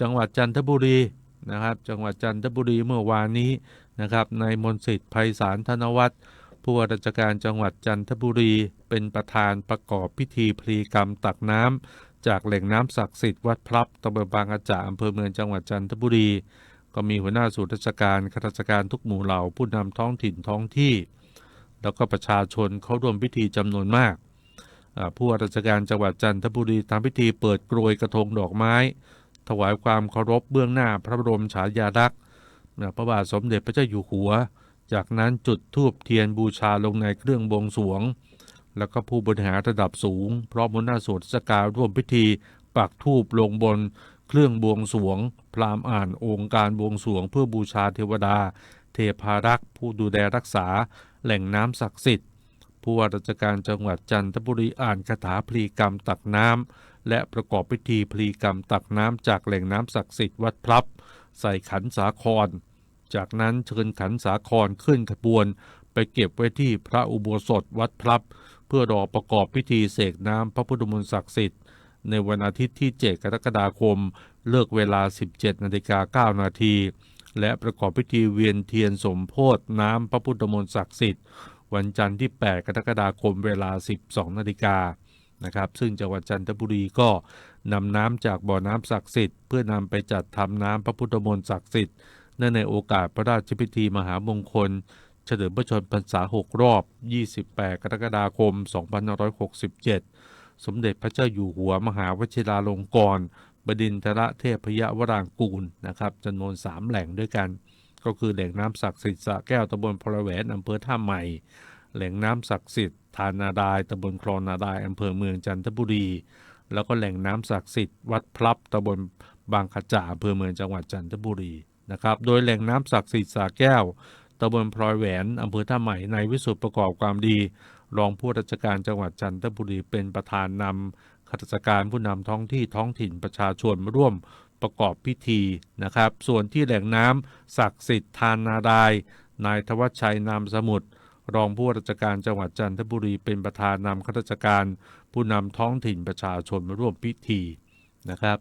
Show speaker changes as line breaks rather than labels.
จังหวัดจันทบุรีนะครับจังหวัดจันทบุรีเมื่อวานนี้นะครับนายมนสิทธิ์ไพศาลธนวัฒน์ผู้ว่าราชการจังหวัดจันทบุรี เป็นประธานประกอบพิธีพลีกรรมตักน้ำจากแหล่งน้ำศักดิ์สิทธิ์วัดพลับตำบลบางกระจาอำเภอเมืองจังหวัดจันทบุรี ก็มีหัวหน้าส่วนราชการข้าราชการทุกหมู่เหล่าผู้นำท้องถิ่นท้องที่ แล้วก็ประชาชนเขาร่วมพิธีจำนวนมากผู้ว่าราชการจังหวัดจันทบุรีทำพิธีเปิดกรวยกระทงดอกไม้ ถวายความเคารพเบื้องหน้าพระบรมฉายาลักษณ์พระบาทสมเด็จพระเจ้าอยู่หัว จากนั้นจุดธูปเทียนบูชาลงในเครื่องบวงสวง แล้วก็ผู้บริหารระดับสูง พร้อมหัวหน้าสวนราชการร่วมพิธี ปักธูปลงบน เครื่องบวงสวง พรามอ่านองค์การบวงสวง เพื่อบูชาเทวดา เทพารักษ์ ผู้ดูแลรักษา แหล่งน้ำศักดิ์สิทธิ์ผู้ว่าราชการจังหวัดจันทบุรีอ่านคาถาพลีกรรมตักน้ำ และประกอบพิธีพลีกรรมตักน้ำจากแหล่งน้ำศักดิ์สิทธิ์วัดพลับ ใส่ขันสาคร จากนั้นเชิญขันสาครขึ้นขบวน ไปเก็บไว้ที่พระอุโบสถวัดพลับ เพื่อรอประกอบพิธีเสกน้ำพระพุทธมนต์ศักดิ์สิทธิ์ในวันอาทิตย์ที่ 7 กรกฎาคม เลิกเวลา 17นาฬิกา9นาทีและประกอบพิธีเวียนเทียนสมโพธน้ำพระพุทธมนต์ศักดิ์สิทธิ์ วันจันทร์ที่ 8 กรกฎาคมเวลา 12นาฬิกา นะครับซึ่งจังหวัดจันทบุรีก็นำน้ำจากบ่อน้ำศักดิ์สิทธิ์เพื่อนำไปจัดทำน้ำพระพุทธมนต์ศักดิ์สิทธิ์เนื่องในโอกาสพระราชพิธีมหามงคล เฉลิมพระชนมพรรษา 6 รอบ 28 กรกฎาคม 2567 สมเด็จพระเจ้าอยู่หัวมหาวชิราลงกรณบดินทรเทพยวรางกูลนะครับจำนวน 3 แหล่งด้วยกัน ก็คือแหล่งน้ำศักดิ์สิทธิ์สะแก้วตำบลพลแหวนอำเภอท่าใหม่ แหล่งน้ำศักดิ์สิทธิ์ทานนาดายตำบลคลองนาดายอำเภอเมืองจันทบุรี แล้วก็แหล่งน้ำศักดิ์สิทธิ์วัดพลับตำบลบางขจ่าอำเภอเมืองจังหวัดจันทบุรีนะครับโดยแหล่งน้ำศักดิ์สิทธิ์สระแก้วตำบลพลอยแหวนอำเภอท่าใหม่ในวิสุทธิประกอบความดี รองผู้ราชการจังหวัดจันทบุรีเป็นประธานนำข้าราชการผู้นำท้องที่ท้องถิ่นประชาชนมาร่วมประกอบพิธีนะครับ ส่วนที่แหล่งน้ำศักดิ์สิทธิ์ทานนาดายนายธวัชชัยนามสมุทร รองผู้ว่าราชการจังหวัดจันทบุรีเป็นประธานนำข้าราชการ ผู้นำท้องถิ่นประชาชนมาร่วมพิธีนะครับ